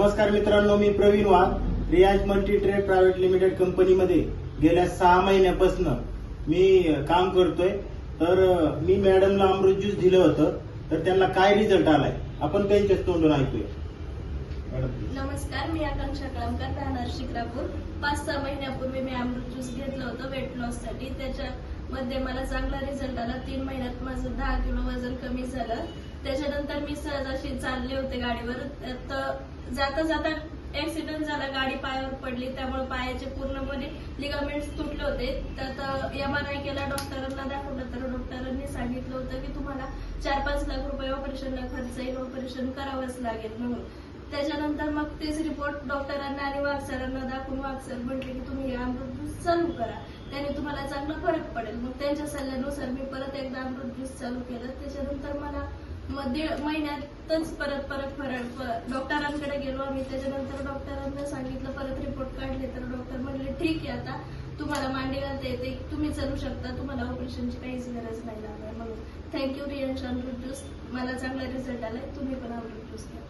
नमस्कार मित्रांनो मी प्रवीण वाघ रियाज मल्टी ट्रेड प्रायव्हेट लिमिटेड कंपनीमध्ये गेल्या सहा महिन्यापासून मी काम करतोय. तर मी मॅडमला अमृत ज्यूस दिलं होतं तर त्यांना काय रिझल्ट आलाय? आपण त्यांच्याच तोंडून ऐकूया. मॅडम नमस्कार मी आकांक्षा कळमकर राहणार शिक्रापूर. पाच सहा महिन्यापूर्वी मी अमृत ज्यूस घेतलं होतं वेट लॉससाठी. त्याच्यामध्ये मला चांगला रिझल्ट आला. तीन महिन्यात माझं दहा किलो वजन कमी झालं. त्याच्यानंतर मी सहज अशी चालले होते गाडीवर. तर जाता जाता ऍक्सिडेंट झाला गाडी पायावर पडली. त्यामुळे पायाचे पूर्णपणे लिगामेंट्स तुटले होते. तर एम आर आय केला डॉक्टरांना दाखवलं. तर डॉक्टरांनी सांगितलं होतं की तुम्हाला चार पाच लाख रुपये ऑपरेशनला खर्च येईल. ऑपरेशन करावंच लागेल म्हणून. त्याच्यानंतर मग तेच रिपोर्ट डॉक्टरांना आणि वाघसरांना दाखवून वाघसर म्हटले की तुम्ही अमृत ज्यूस चालू करा. त्याने तुम्हाला चांगला फरक पडेल. मग त्यांच्या सल्ल्यानुसार मी परत एकदा अमृत ज्यूस चालू केलं. त्याच्यानंतर मला मग दीड महिन्यातच परत परत परत डॉक्टरांकडे गेलो आम्ही. त्याच्यानंतर डॉक्टरांना सांगितलं परत रिपोर्ट काढले. तर डॉक्टर म्हणले ठीक आहे आता. तुम्हाला मांडी घालता येते. तुम्ही चालू शकता. तुम्हाला ऑपरेशनची काहीच गरज नाही लागणार. म्हणून थँक्यू रियांश अमृत ज्यूस मला चांगला रिझल्ट आलाय. तुम्ही पण अमृत ज्यूस घ्या